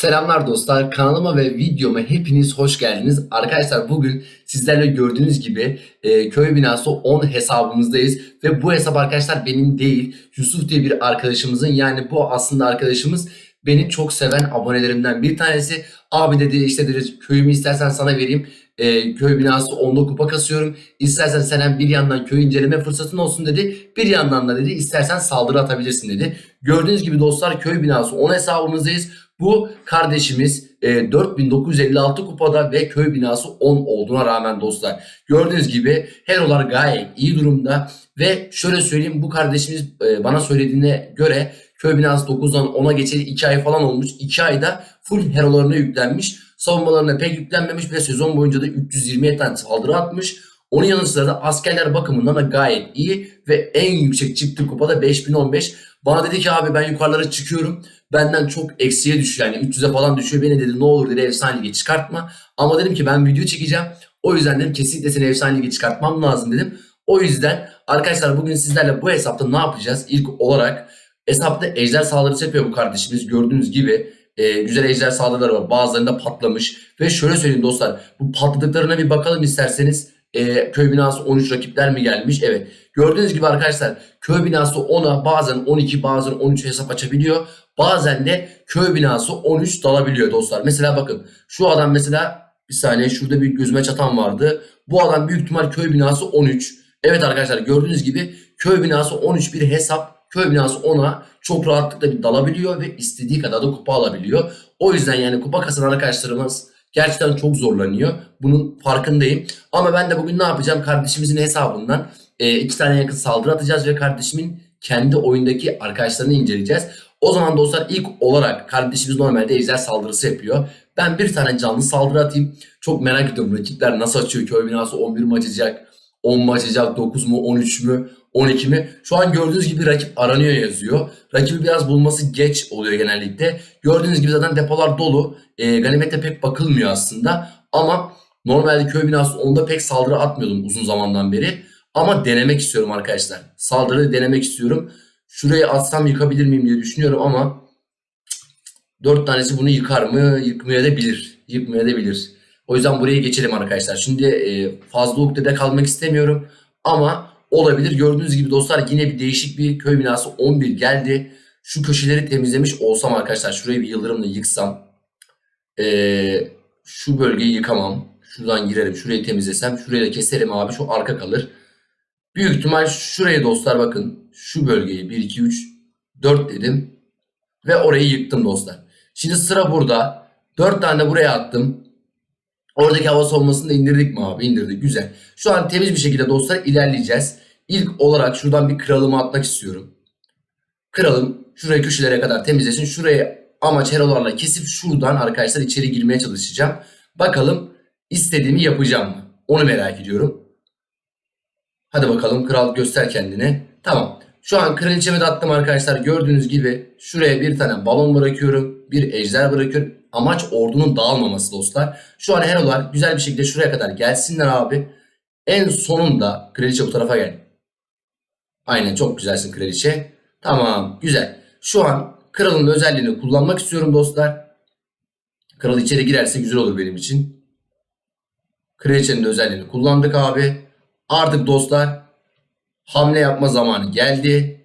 Selamlar dostlar. Kanalıma ve videoma hepiniz hoş geldiniz. Arkadaşlar bugün sizlerle gördüğünüz gibi e, köy binası 10 hesabımızdayız. Ve bu hesap arkadaşlar benim değil. Yusuf diye bir arkadaşımızın yani bu aslında arkadaşımız beni çok seven abonelerimden bir tanesi. Abi dedi işte dedi köyümü istersen sana vereyim. E, köy binası 10'da kupa kasıyorum. İstersen sen bir yandan köy inceleme fırsatın olsun dedi. Bir yandan da dedi istersen saldırı atabilirsin dedi. Gördüğünüz gibi dostlar köy binası 10 hesabımızdayız. Bu kardeşimiz e, 4956 kupada ve köy binası 10 olduğuna rağmen dostlar. Gördüğünüz gibi herolar gayet iyi durumda ve şöyle söyleyeyim bu kardeşimiz e, bana söylediğine göre köy binası 9'dan 10'a geçeli 2 ay falan olmuş. 2 ayda full herolarına yüklenmiş. Savunmalarına pek yüklenmemiş ve sezon boyunca da 327 tane saldırı atmış. Onun yanı sıra da askerler bakımından da gayet iyi ve en yüksek çıktığı kupada 5015. Bana dedi ki abi ben yukarılara çıkıyorum. Benden çok eksiye düşüyor yani 300'e falan düşüyor. Beni dedi ne olur dedi efsane lige çıkartma. Ama dedim ki ben video çekeceğim. O yüzden dedim kesinlikle seni efsane lige çıkartmam lazım dedim. O yüzden arkadaşlar bugün sizlerle bu hesapta ne yapacağız? İlk olarak hesapta ejder saldırısı yapıyor bu kardeşimiz. Gördüğünüz gibi e, güzel ejder saldırıları var. Bazılarında patlamış. Ve şöyle söyleyeyim dostlar. Bu patladıklarına bir bakalım isterseniz. E, köy binası 13 rakipler mi gelmiş? Evet. Gördüğünüz gibi arkadaşlar köy binası 10'a bazen 12 bazen 13 hesap açabiliyor. Bazen de köy binası 13 dalabiliyor dostlar. Mesela bakın şu adam mesela bir saniye şurada bir gözüme çatan vardı. Bu adam büyük ihtimal köy binası 13. Evet arkadaşlar gördüğünüz gibi köy binası 13 bir hesap. Köy binası 10'a çok rahatlıkla bir dalabiliyor ve istediği kadar da kupa alabiliyor. O yüzden yani kupa kazanan arkadaşlarımız gerçekten çok zorlanıyor. Bunun farkındayım. Ama ben de bugün ne yapacağım? Kardeşimizin hesabından e, iki tane yakın saldırı atacağız ve kardeşimin kendi oyundaki arkadaşlarını inceleyeceğiz. O zaman dostlar ilk olarak kardeşimiz normalde ejder saldırısı yapıyor. Ben bir tane canlı saldırı atayım. Çok merak ediyorum rakipler nasıl açıyor? Köy binası 11 mi açacak? 10 mu açacak? 9 mu? 13 mü? 12 mi? Şu an gördüğünüz gibi rakip aranıyor yazıyor. Rakibi biraz bulması geç oluyor genellikle. Gördüğünüz gibi zaten depolar dolu. E, ganimete pek bakılmıyor aslında. Ama normalde köy binası 10'da pek saldırı atmıyordum uzun zamandan beri. Ama denemek istiyorum arkadaşlar. Saldırıyı denemek istiyorum. Şuraya atsam yıkabilir miyim diye düşünüyorum ama 4 tanesi bunu yıkar mı? Yıkmaya da bilir. Yıkmaya da bilir. O yüzden buraya geçelim arkadaşlar. Şimdi e, fazla ukdede kalmak istemiyorum. Ama olabilir. Gördüğünüz gibi dostlar yine bir değişik bir köy binası 11 geldi. Şu köşeleri temizlemiş olsam arkadaşlar. Şurayı bir yıldırımla yıksam. E, şu bölgeyi yıkamam. Şuradan girerim. Şurayı temizlesem. Şurayı da keserim abi. Şu arka kalır. Büyük ihtimal şuraya dostlar bakın. Şu bölgeyi 1, 2, 3, 4 dedim. Ve orayı yıktım dostlar. Şimdi sıra burada. 4 tane buraya attım. Oradaki hava savunmasını da indirdik mi abi? İndirdik. Güzel. Şu an temiz bir şekilde dostlar ilerleyeceğiz. İlk olarak şuradan bir kralımı atmak istiyorum. Kralım şurayı köşelere kadar temizlesin. Şurayı amaç herolarla kesip şuradan arkadaşlar içeri girmeye çalışacağım. Bakalım istediğimi yapacağım mı? Onu merak ediyorum. Hadi bakalım kral göster kendini. Tamam. Şu an kraliçemi de attım arkadaşlar. Gördüğünüz gibi şuraya bir tane balon bırakıyorum. Bir ejder bırakıyorum. Amaç ordunun dağılmaması dostlar. Şu an herolar güzel bir şekilde şuraya kadar gelsinler abi. En sonunda kraliçe bu tarafa gel. Aynen çok güzelsin kraliçe. Tamam güzel. Şu an kralın özelliğini kullanmak istiyorum dostlar. Kral içeri girerse güzel olur benim için. Kraliçenin özelliğini kullandık abi. Artık dostlar hamle yapma zamanı geldi.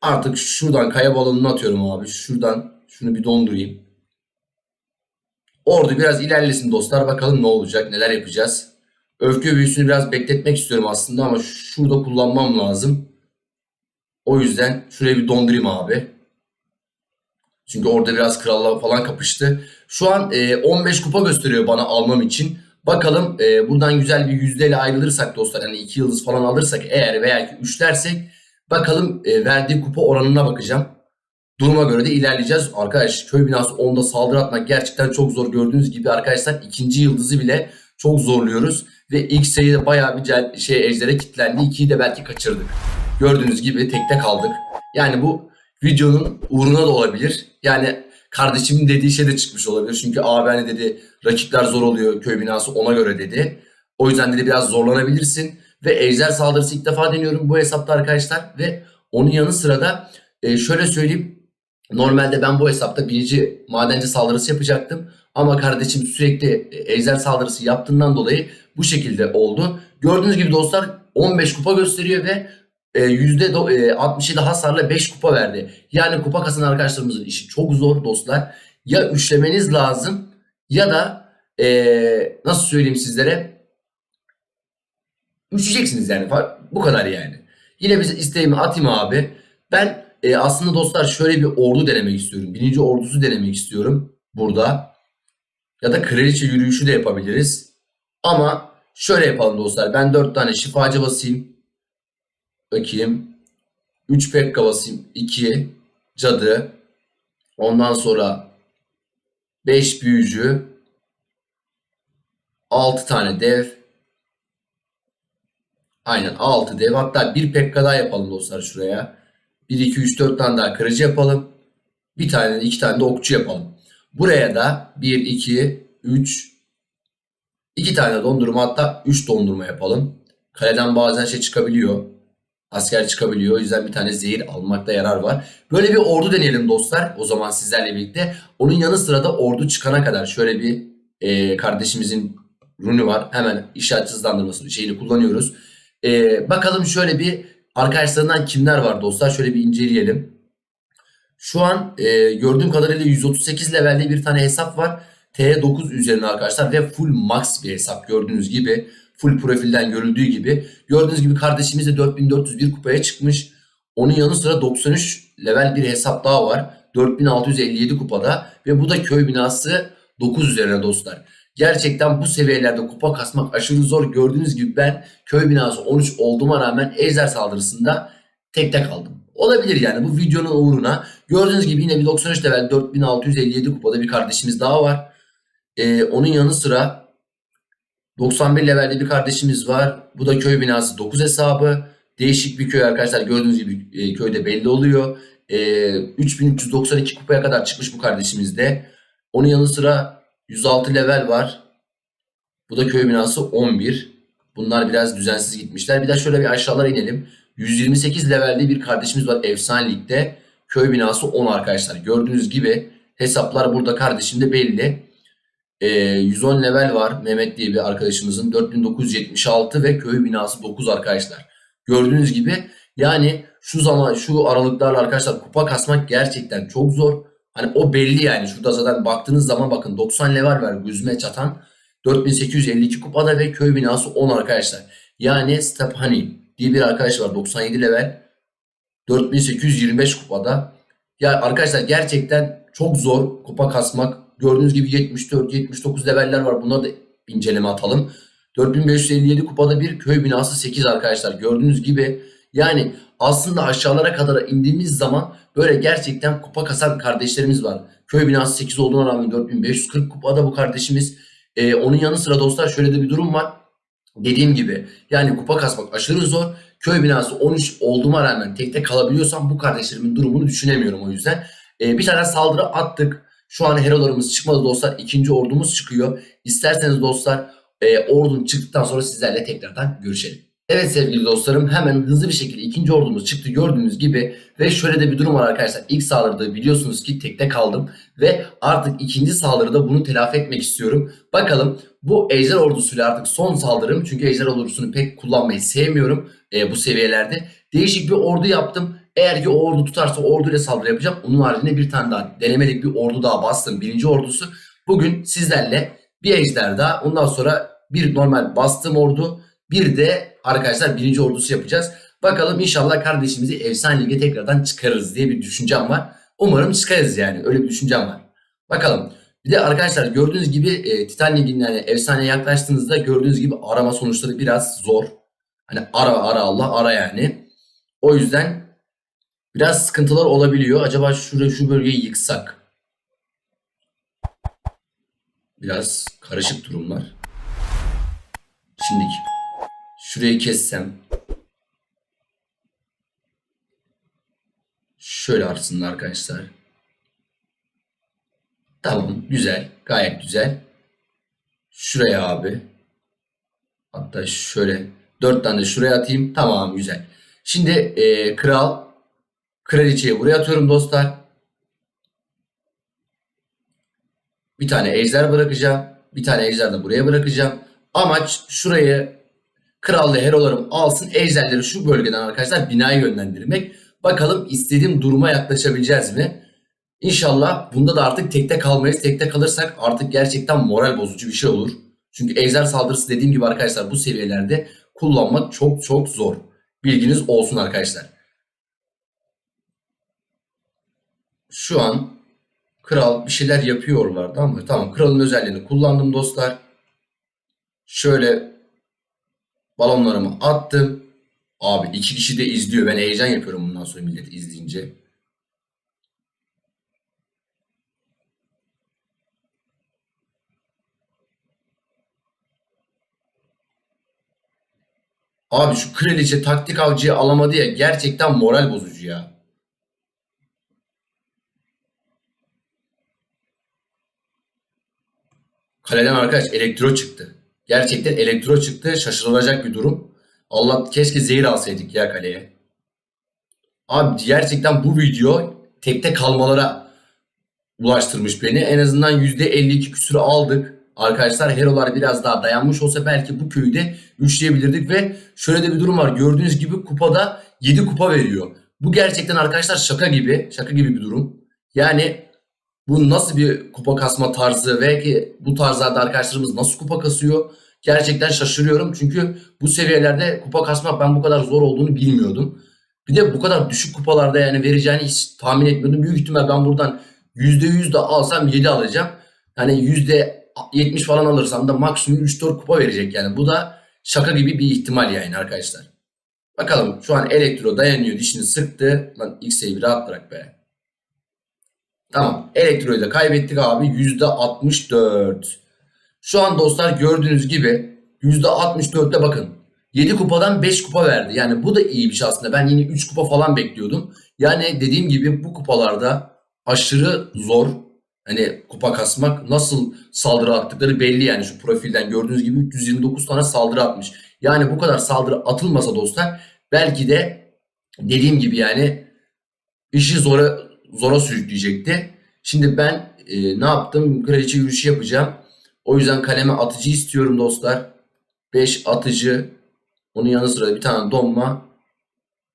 Artık şuradan kaya balonunu atıyorum abi. Şuradan şunu bir dondurayım. Ordu biraz ilerlesin dostlar. Bakalım ne olacak, neler yapacağız. Öfke büyüsünü biraz bekletmek istiyorum aslında ama şurada kullanmam lazım. O yüzden şuraya bir dondurayım abi. Çünkü orada biraz kralla falan kapıştı. Şu an e, 15 kupa gösteriyor bana almam için. Bakalım e, buradan güzel bir yüzdeyle ayrılırsak dostlar yani 2 yıldız falan alırsak eğer veya ki 3 dersek bakalım e, verdiği kupa oranına bakacağım. Duruma göre de ilerleyeceğiz. Arkadaş köy binası 10'da saldırı atmak gerçekten çok zor. Gördüğünüz gibi arkadaşlar ikinci yıldızı bile çok zorluyoruz. Ve ilk sayıda bayağı bir şey ejdere kilitlendi. 2'yi de belki kaçırdık. Gördüğünüz gibi tekte kaldık. Yani bu videonun uğruna da olabilir. Yani kardeşimin dediği şey de çıkmış olabilir. Çünkü abi hani dedi rakipler zor oluyor köy binası ona göre dedi. O yüzden dedi biraz zorlanabilirsin. Ve ejder saldırısı ilk defa deniyorum bu hesapta arkadaşlar. Ve onun yanı sıra da e, şöyle söyleyeyim. Normalde ben bu hesapta birinci madenci saldırısı yapacaktım. Ama kardeşim sürekli e, ejder saldırısı yaptığından dolayı bu şekilde oldu. Gördüğünüz gibi dostlar 15 kupa gösteriyor ve e, %67 hasarla 5 kupa verdi. Yani kupa kasan arkadaşlarımızın işi çok zor dostlar. Ya üçlemeniz lazım ya da e, nasıl söyleyeyim sizlere üçleyeceksiniz yani. Bu kadar yani. Yine bize isteğimi atayım abi. Ben e, aslında dostlar şöyle bir ordu denemek istiyorum. Birinci ordusu denemek istiyorum burada. Ya da kraliçe yürüyüşü de yapabiliriz. Ama şöyle yapalım dostlar. Ben 4 tane şifacı basayım. Bakayım. 3 pekka basayım. 2 cadı. Ondan sonra 5 büyücü. 6 tane dev. Aynen 6 dev. Hatta bir pekka daha yapalım dostlar şuraya. 1, 2, 3, 4 tane daha kırıcı yapalım. Bir tane 2 tane de okçu yapalım. Buraya da 1, 2, 3, 2 tane dondurma hatta 3 dondurma yapalım. Kaleden bazen şey çıkabiliyor. Asker çıkabiliyor. O yüzden bir tane zehir almakta yarar var. Böyle bir ordu deneyelim dostlar. O zaman sizlerle birlikte. Onun yanı sıra da ordu çıkana kadar şöyle bir e, kardeşimizin runu var. Hemen işaret hızlandırması şeyini kullanıyoruz. E, bakalım şöyle bir arkadaşlarından kimler var dostlar. Şöyle bir inceleyelim. Şu an e, gördüğüm kadarıyla 138 levelde bir tane hesap var. T9 üzerine arkadaşlar ve full max bir hesap gördüğünüz gibi. Full profilden görüldüğü gibi. Gördüğünüz gibi kardeşimiz de 4401 kupaya çıkmış. Onun yanı sıra 93 level bir hesap daha var. 4657 kupada ve bu da köy binası 9 üzerine dostlar. Gerçekten bu seviyelerde kupa kasmak aşırı zor. Gördüğünüz gibi ben köy binası 13 olduğuma rağmen ejder saldırısında tek tek aldım. Olabilir yani bu videonun uğruna. Gördüğünüz gibi yine bir 93 level 4657 kupada bir kardeşimiz daha var. Ee, onun yanı sıra 91 levelde bir kardeşimiz var. Bu da köy binası 9 hesabı. Değişik bir köy arkadaşlar. Gördüğünüz gibi e, köyde belli oluyor. E, 3392 kupaya kadar çıkmış bu kardeşimiz de. Onun yanı sıra 106 level var. Bu da köy binası 11. Bunlar biraz düzensiz gitmişler. Bir de şöyle bir aşağılara inelim. 128 levelde bir kardeşimiz var Efsane Lig'de. Köy binası 10 arkadaşlar. Gördüğünüz gibi hesaplar burada kardeşimde belli. E, 110 level var Mehmet diye bir arkadaşımızın 4976 ve köy binası 9 arkadaşlar. Gördüğünüz gibi yani şu zaman şu aralıklarla arkadaşlar kupa kasmak gerçekten çok zor. Hani o belli yani. Şurada zaten baktığınız zaman bakın 90 level var gözüme çatan. 4852 kupada ve köy binası 10 arkadaşlar. Yani Stephanie diye bir arkadaş var 97 level. 4825 kupada. Ya arkadaşlar gerçekten çok zor kupa kasmak. Gördüğünüz gibi 74, 79 leveller var. Buna da inceleme atalım. 4557 kupada bir köy binası 8 arkadaşlar. Gördüğünüz gibi yani aslında aşağılara kadar indiğimiz zaman böyle gerçekten kupa kasan kardeşlerimiz var. Köy binası 8 olduğuna rağmen 4540 kupada bu kardeşimiz. Ee, onun yanı sıra dostlar şöyle de bir durum var. Dediğim gibi yani kupa kasmak aşırı zor. Köy binası 13 olduğuma rağmen tek tek kalabiliyorsam bu kardeşlerimin durumunu düşünemiyorum o yüzden. Ee, bir tane saldırı attık. Şu an herolarımız çıkmadı dostlar. İkinci ordumuz çıkıyor. İsterseniz dostlar e, ordum çıktıktan sonra sizlerle tekrardan görüşelim. Evet sevgili dostlarım hemen hızlı bir şekilde ikinci ordumuz çıktı gördüğünüz gibi ve şöyle de bir durum var arkadaşlar. İlk saldırıda biliyorsunuz ki tekte kaldım ve artık ikinci saldırıda bunu telafi etmek istiyorum. Bakalım bu ejder ordusuyla artık son saldırım çünkü ejder ordusunu pek kullanmayı sevmiyorum e, bu seviyelerde. Değişik bir ordu yaptım. Eğer ki o ordu tutarsa orduyla saldırı yapacağım. Onun haricinde bir tane daha denemelik bir ordu daha bastım. Birinci ordusu. Bugün sizlerle bir ejder daha ondan sonra bir normal bastığım ordu bir de arkadaşlar birinci ordusu yapacağız. Bakalım inşallah kardeşimizi efsane lige tekrardan çıkarırız diye bir düşüncem var. Umarım çıkarız yani öyle bir düşüncem var. Bakalım. Bir de arkadaşlar gördüğünüz gibi e, Titan Ligi'nin yani efsane yaklaştığınızda gördüğünüz gibi arama sonuçları biraz zor. Hani ara ara Allah ara yani. O yüzden biraz sıkıntılar olabiliyor. Acaba şuraya şu bölgeyi yıksak. Biraz karışık durumlar. Şimdi şurayı kessem. Şöyle aslında arkadaşlar. Tamam güzel. Gayet güzel. Şuraya abi. Hatta şöyle dört tane şuraya atayım. Tamam güzel. Şimdi e, kral kraliçeyi buraya atıyorum dostlar. Bir tane ejder bırakacağım. Bir tane ejder de buraya bırakacağım. Amaç şurayı krallı herolarım alsın ejderleri şu bölgeden arkadaşlar binaya yönlendirmek. Bakalım istediğim duruma yaklaşabileceğiz mi? İnşallah bunda da artık tekte kalmayız. Tekte kalırsak artık gerçekten moral bozucu bir şey olur. Çünkü ejder saldırısı dediğim gibi arkadaşlar bu seviyelerde kullanmak çok çok zor. Bilginiz olsun arkadaşlar. Şu an kral bir şeyler yapıyorlar tamam mı? Tamam kralın özelliğini kullandım dostlar. Şöyle balonlarımı attım. Abi iki kişi de izliyor. Ben heyecan yapıyorum bundan sonra millet izleyince. Abi şu kraliçe taktik avcıyı alamadı ya gerçekten moral bozucu ya. Kaleden arkadaş elektro çıktı. Gerçekten elektro çıktı. Şaşırılacak bir durum. Allah keşke zehir alsaydık ya kaleye. Abi gerçekten bu video tekte kalmalara ulaştırmış beni. En azından %52 küsürü aldık. Arkadaşlar herolar biraz daha dayanmış olsa belki bu köyü de üçleyebilirdik ve şöyle de bir durum var. Gördüğünüz gibi kupada 7 kupa veriyor. Bu gerçekten arkadaşlar şaka gibi. Şaka gibi bir durum. Yani bu nasıl bir kupa kasma tarzı ve ki bu tarzlarda arkadaşlarımız nasıl kupa kasıyor? Gerçekten şaşırıyorum. Çünkü bu seviyelerde kupa kasmak ben bu kadar zor olduğunu bilmiyordum. Bir de bu kadar düşük kupalarda yani vereceğini hiç tahmin etmiyordum. Büyük ihtimal ben buradan %100 de alsam 7 alacağım. Hani %70 falan alırsam da maksimum 3-4 kupa verecek yani. Bu da şaka gibi bir ihtimal yani arkadaşlar. Bakalım şu an elektro dayanıyor dişini sıktı. Lan X'e bir rahat bırak be. Tamam. Elektroyu da kaybettik abi. %64. Şu an dostlar gördüğünüz gibi %64'te bakın. 7 kupadan 5 kupa verdi. Yani bu da iyi bir şey aslında. Ben yine 3 kupa falan bekliyordum. Yani dediğim gibi bu kupalarda aşırı zor. Hani kupa kasmak nasıl saldırı attıkları belli yani şu profilden gördüğünüz gibi 329 tane saldırı atmış. Yani bu kadar saldırı atılmasa dostlar belki de dediğim gibi yani işi zora zora sürükleyecekti. Şimdi ben e, ne yaptım? Kraliçe yürüyüşü yapacağım. O yüzden kaleme atıcı istiyorum dostlar. 5 atıcı. Onun yanı sıra bir tane donma.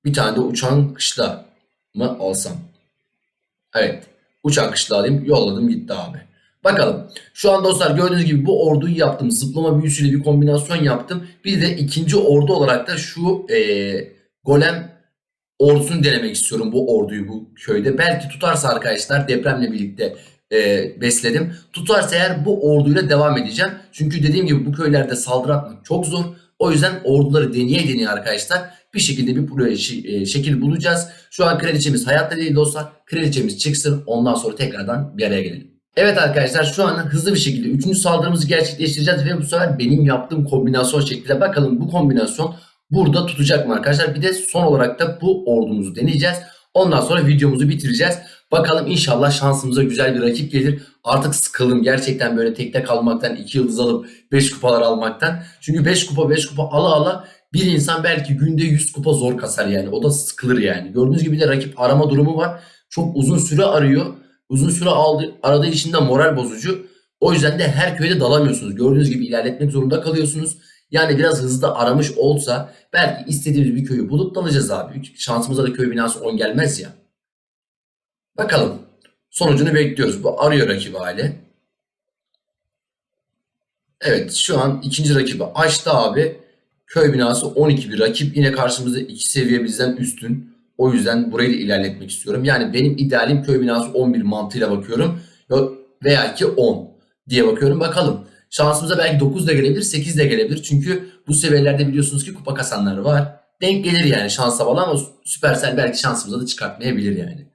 Bir tane de uçan kışla mı alsam? Evet. Uçan kışla alayım. Yolladım gitti abi. Bakalım. Şu an dostlar gördüğünüz gibi bu orduyu yaptım. Zıplama büyüsüyle bir kombinasyon yaptım. Bir de ikinci ordu olarak da şu e, golem ordusunu denemek istiyorum bu orduyu bu köyde. Belki tutarsa arkadaşlar depremle birlikte e, besledim. Tutarsa eğer bu orduyla devam edeceğim. Çünkü dediğim gibi bu köylerde saldırı atmak çok zor. O yüzden orduları deneye deneye arkadaşlar bir şekilde bir proje e, şekil bulacağız. Şu an kraliçemiz hayatta değil dostlar. Kraliçemiz çıksın ondan sonra tekrardan bir araya gelelim. Evet arkadaşlar şu an hızlı bir şekilde 3. saldırımızı gerçekleştireceğiz ve bu sefer benim yaptığım kombinasyon şeklinde bakalım bu kombinasyon burada tutacak mı arkadaşlar? Bir de son olarak da bu ordumuzu deneyeceğiz. Ondan sonra videomuzu bitireceğiz. Bakalım inşallah şansımıza güzel bir rakip gelir. Artık sıkıldım gerçekten böyle tekte kalmaktan, 2 yıldız alıp 5 kupalar almaktan. Çünkü 5 kupa 5 kupa ala ala bir insan belki günde 100 kupa zor kasar yani. O da sıkılır yani. Gördüğünüz gibi de rakip arama durumu var. Çok uzun süre arıyor. Uzun süre aldı, aradığı için de moral bozucu. O yüzden de her köyde dalamıyorsunuz. Gördüğünüz gibi ilerletmek zorunda kalıyorsunuz. Yani biraz hızlı aramış olsa belki istediğimiz bir köyü bulup dalacağız abi. Şansımıza da köy binası 10 gelmez ya. Bakalım. Sonucunu bekliyoruz. Bu arıyor rakibi hali. Evet şu an ikinci rakibi açtı abi. Köy binası 12 bir rakip. Yine karşımızda iki seviye bizden üstün. O yüzden burayı da ilerletmek istiyorum. Yani benim idealim köy binası 11 mantığıyla bakıyorum. Veya ki 10 diye bakıyorum. Bakalım. Şansımıza belki 9 da gelebilir, 8 de gelebilir. Çünkü bu seviyelerde biliyorsunuz ki kupa kasanları var. Denk gelir yani şansa falan ama Supercell belki şansımıza da çıkartmayabilir yani.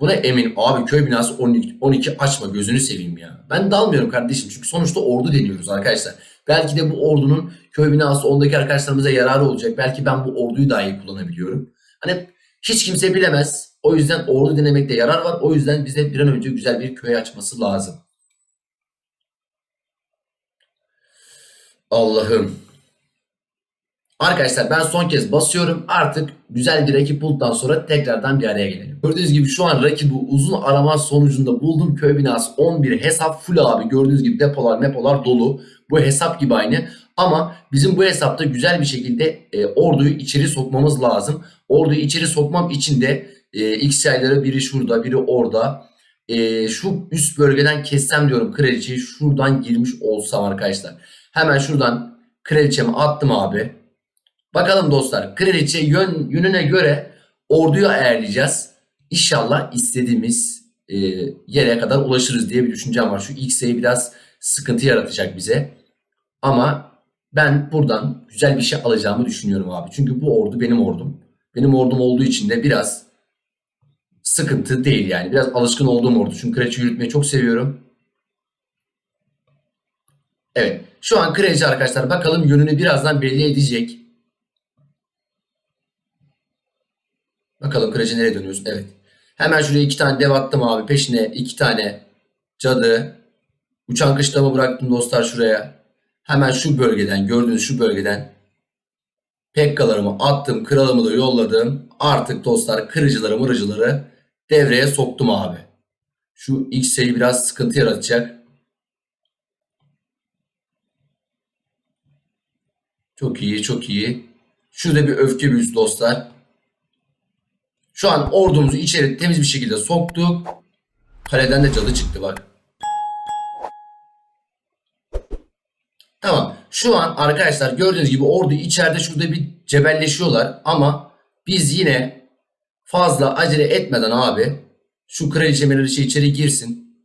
Buna eminim. Abi köy binası 12, 12 açma gözünü seveyim ya. Ben dalmıyorum kardeşim çünkü sonuçta ordu deniyoruz arkadaşlar. Belki de bu ordunun köy binası 10'daki arkadaşlarımıza yararı olacak. Belki ben bu orduyu daha iyi kullanabiliyorum. Hani hiç kimse bilemez. O yüzden ordu denemekte yarar var. O yüzden bize bir an önce güzel bir köy açması lazım. Allah'ım. Arkadaşlar ben son kez basıyorum. Artık güzel bir rakip bulduktan sonra tekrardan bir araya gelelim. Gördüğünüz gibi şu an rakibi uzun arama sonucunda buldum. Köy binası 11 hesap full abi. Gördüğünüz gibi depolar mepolar dolu. Bu hesap gibi aynı. Ama bizim bu hesapta güzel bir şekilde e, orduyu içeri sokmamız lazım. Orduyu içeri sokmam için de e, X yayları biri şurada biri orada. E, şu üst bölgeden kessem diyorum kraliçeyi şuradan girmiş olsam arkadaşlar. Hemen şuradan kraliçemi attım abi. Bakalım dostlar kraliçe yön, yönüne göre orduyu ayarlayacağız. İnşallah istediğimiz e, yere kadar ulaşırız diye bir düşüncem var. Şu X'e biraz sıkıntı yaratacak bize. Ama ben buradan güzel bir şey alacağımı düşünüyorum abi. Çünkü bu ordu benim ordum. Benim ordum olduğu için de biraz sıkıntı değil yani. Biraz alışkın olduğum ordu. Çünkü kraliçe yürütmeyi çok seviyorum. Evet. Şu an kraliçe arkadaşlar bakalım yönünü birazdan belli edecek. Bakalım kraliçe nereye dönüyoruz? Evet. Hemen şuraya iki tane dev attım abi. Peşine iki tane cadı. Uçan kışlama bıraktım dostlar şuraya. Hemen şu bölgeden gördüğünüz şu bölgeden Pekkalarımı attım. Kralımı da yolladım. Artık dostlar kırıcıları mırıcıları devreye soktum abi. Şu X'e biraz sıkıntı yaratacak. Çok iyi çok iyi. Şurada bir öfke büyüsü dostlar. Şu an ordumuzu içeri temiz bir şekilde soktuk. Kaleden de cadı çıktı bak. Tamam. Şu an arkadaşlar gördüğünüz gibi ordu içeride şurada bir cebelleşiyorlar ama biz yine fazla acele etmeden abi şu kraliçe meraliçe içeri girsin.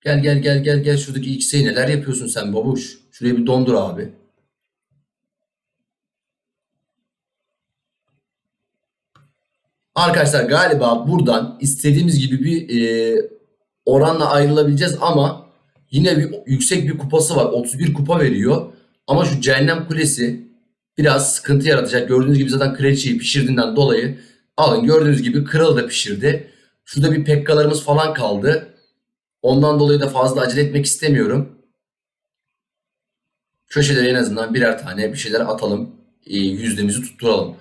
Gel gel gel gel gel şuradaki X'e neler yapıyorsun sen babuş. Şuraya bir dondur abi. Arkadaşlar galiba buradan istediğimiz gibi bir e, oranla ayrılabileceğiz ama yine bir yüksek bir kupası var. 31 kupa veriyor. Ama şu cehennem kulesi biraz sıkıntı yaratacak. Gördüğünüz gibi zaten kraliçeyi pişirdiğinden dolayı alın gördüğünüz gibi kralı da pişirdi. Şurada bir pekkalarımız falan kaldı. Ondan dolayı da fazla acele etmek istemiyorum. Köşelere en azından birer tane bir şeyler atalım. E, yüzdemizi tutturalım.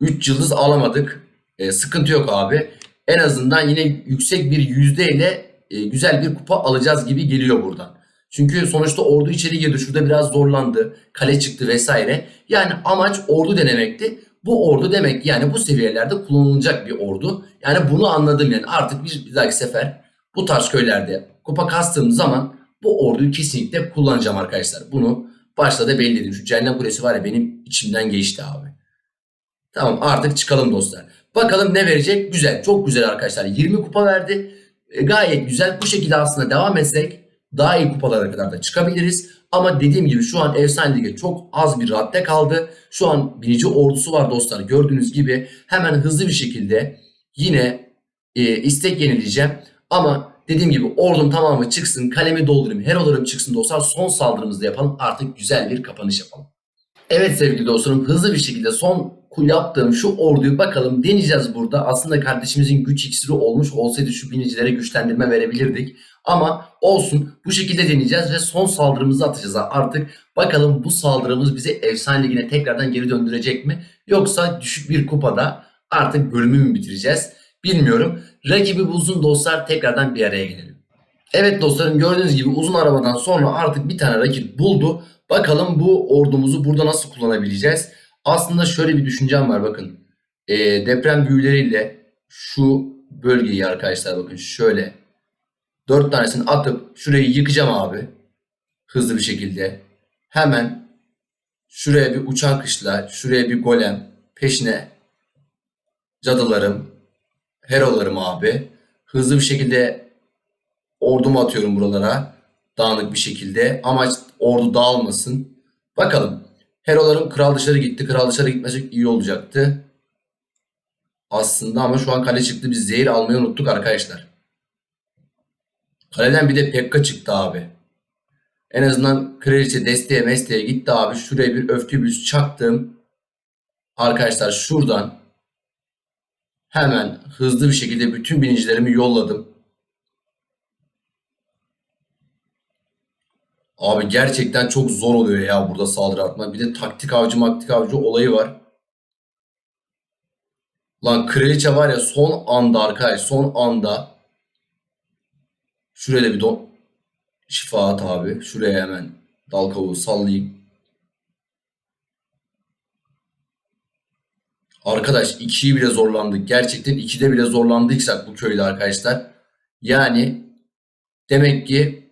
3 yıldız alamadık. E, sıkıntı yok abi. En azından yine yüksek bir yüzdeyle e, güzel bir kupa alacağız gibi geliyor buradan. Çünkü sonuçta ordu içeri girdi. Şurada biraz zorlandı. Kale çıktı vesaire. Yani amaç ordu denemekti. Bu ordu demek yani bu seviyelerde kullanılacak bir ordu. Yani bunu anladım yani. Artık bir, bir dahaki sefer bu tarz köylerde kupa kastığım zaman bu orduyu kesinlikle kullanacağım arkadaşlar. Bunu başta da belli edeyim. Şu cehennem kulesi var ya benim içimden geçti abi. Tamam artık çıkalım dostlar. Bakalım ne verecek? Güzel. Çok güzel arkadaşlar. 20 kupa verdi. E, gayet güzel. Bu şekilde aslında devam etsek daha iyi kupalara kadar da çıkabiliriz. Ama dediğim gibi şu an Efsane Lig'e çok az bir radde kaldı. Şu an binici ordusu var dostlar. Gördüğünüz gibi hemen hızlı bir şekilde yine e, istek yenileyeceğim. Ama dediğim gibi ordum tamamı çıksın. Kalemi doldurayım. Herolarım çıksın dostlar. Son saldırımızda yapalım. Artık güzel bir kapanış yapalım. Evet sevgili dostlarım hızlı bir şekilde son yaptığım şu orduyu bakalım deneyeceğiz burada. Aslında kardeşimizin güç iksiri olmuş olsaydı şu binicilere güçlendirme verebilirdik. Ama olsun bu şekilde deneyeceğiz ve son saldırımızı atacağız artık. Bakalım bu saldırımız bizi efsane ligine tekrardan geri döndürecek mi? Yoksa düşük bir kupada artık bölümü mü bitireceğiz? Bilmiyorum. Rakibi bulsun dostlar tekrardan bir araya gelelim. Evet dostlarım gördüğünüz gibi uzun arabadan sonra artık bir tane rakip buldu. Bakalım bu ordumuzu burada nasıl kullanabileceğiz? Aslında şöyle bir düşüncem var bakın. E, deprem büyüleriyle şu bölgeyi arkadaşlar bakın şöyle dört tanesini atıp şurayı yıkacağım abi. Hızlı bir şekilde. Hemen şuraya bir uçan kışla, şuraya bir golem, peşine cadılarım, herolarım abi. Hızlı bir şekilde ordumu atıyorum buralara. Dağınık bir şekilde. Amaç ordu dağılmasın. Bakalım. Herolarım kral dışarı gitti. Kral dışarı gitmesi iyi olacaktı. Aslında ama şu an kale çıktı. Biz zehir almayı unuttuk arkadaşlar. Kaleden bir de Pekka çıktı abi. En azından kraliçe desteğe mesteğe gitti abi. Şuraya bir öfke büyüsü çaktım. Arkadaşlar şuradan hemen hızlı bir şekilde bütün binicilerimi yolladım. Abi gerçekten çok zor oluyor ya burada saldırı atmak. Bir de taktik avcı maktik avcı olayı var. Lan kraliçe var ya son anda arkadaş son anda. Şuraya da bir don şifa at abi. Şuraya hemen dal kavuğu sallayayım. Arkadaş 2'yi bile zorlandık. Gerçekten 2'de bile zorlandıysak bu köyde arkadaşlar. Yani demek ki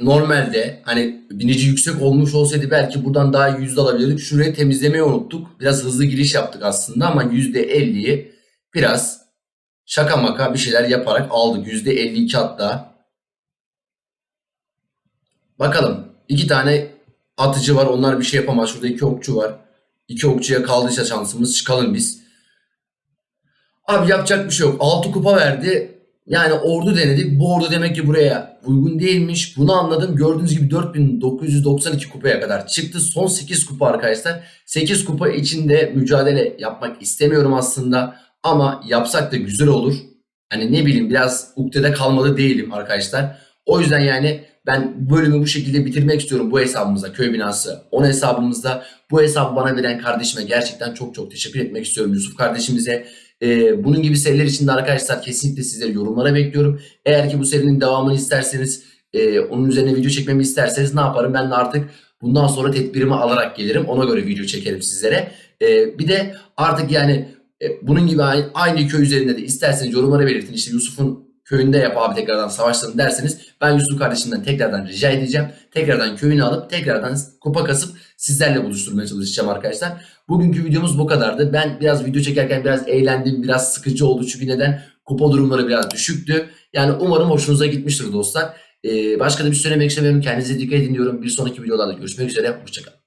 normalde hani binici yüksek olmuş olsaydı belki buradan daha yüzde alabilirdik. Şurayı temizlemeyi unuttuk. Biraz hızlı giriş yaptık aslında ama %50'yi biraz şaka maka bir şeyler yaparak aldık. %52 hatta. Bakalım. iki tane atıcı var. Onlar bir şey yapamaz. Şurada iki okçu var. İki okçuya kaldıysa şansımız çıkalım biz. Abi yapacak bir şey yok. 6 kupa verdi. Yani ordu denedik. Bu ordu demek ki buraya uygun değilmiş. Bunu anladım. Gördüğünüz gibi 4992 kupaya kadar çıktı. Son 8 kupa arkadaşlar. 8 kupa içinde mücadele yapmak istemiyorum aslında. Ama yapsak da güzel olur. Hani ne bileyim biraz uktede kalmalı değilim arkadaşlar. O yüzden yani ben bölümü bu şekilde bitirmek istiyorum bu hesabımızda köy binası 10 hesabımızda. Bu hesabı bana veren kardeşime gerçekten çok çok teşekkür etmek istiyorum Yusuf kardeşimize. Ee, bunun gibi seriler için de arkadaşlar kesinlikle sizleri yorumlara bekliyorum. Eğer ki bu serinin devamını isterseniz e, onun üzerine video çekmemi isterseniz ne yaparım? Ben de artık bundan sonra tedbirimi alarak gelirim. Ona göre video çekerim sizlere. Ee, bir de artık yani e, bunun gibi aynı, aynı köy üzerinde de isterseniz yorumlara belirtin. İşte Yusuf'un köyünde yap abi tekrardan savaşlarını derseniz ben Yusuf kardeşimden tekrardan rica edeceğim. Tekrardan köyünü alıp tekrardan kupa kasıp sizlerle buluşturmaya çalışacağım arkadaşlar. Bugünkü videomuz bu kadardı. Ben biraz video çekerken biraz eğlendim. Biraz sıkıcı oldu çünkü neden? Kupa durumları biraz düşüktü. Yani umarım hoşunuza gitmiştir dostlar. Ee, başka da bir şey söylemek istemiyorum. Kendinize dikkat edin diyorum. Bir sonraki videolarda görüşmek üzere. Hoşçakalın.